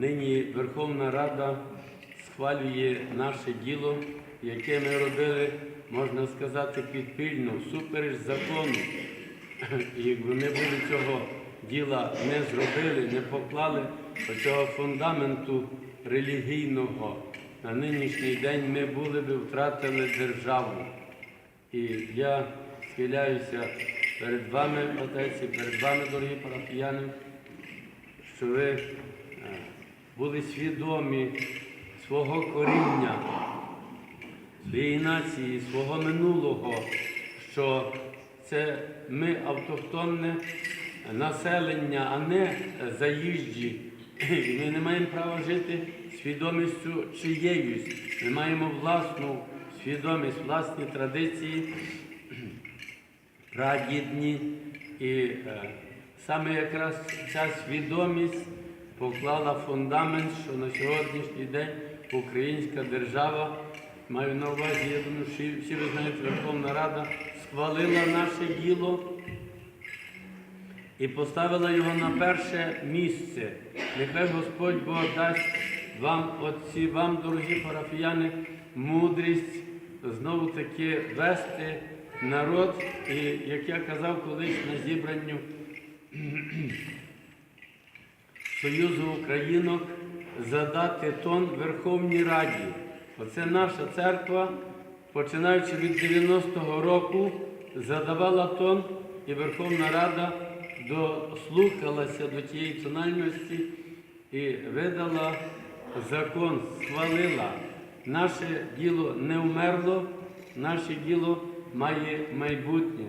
Нині Верховна Рада схвалює наше діло, яке ми робили, можна сказати, підпільно, всупереч закону. Якби ми були цього діла не зробили, не поклали цього фундаменту релігійного, на нинішній день ми були б втратили державу. І я схиляюся перед вами, отець, і перед вами, дорогі парафіяни, що ви е, були свідомі свого коріння, своєї нації, свого минулого, що це ми автохтонне населення, а не заїжджі. І ми не маємо права жити свідомістю чиєюсь. Ми маємо власну свідомість, власні традиції, прадідні. І е, саме якраз ця свідомість поклала фундамент, що на сьогоднішній день українська держава, маю на увазі, я думаю, що всі ви знаєте, Верховна Рада схвалила наше діло і поставила його на перше місце. Нехай Господь Бог дасть вам, отці, вам, дорогі парафіяни, мудрість знову таки вести народ, і як я казав колись на зібранню Союзу Українок, задати тон Верховній Раді. Оце наша церква, починаючи від 90-го року, задавала тон, і Верховна Рада дослухалася до тієї тональності і видала закон, схвалила. Наше діло не вмерло, наше діло має майбутнє.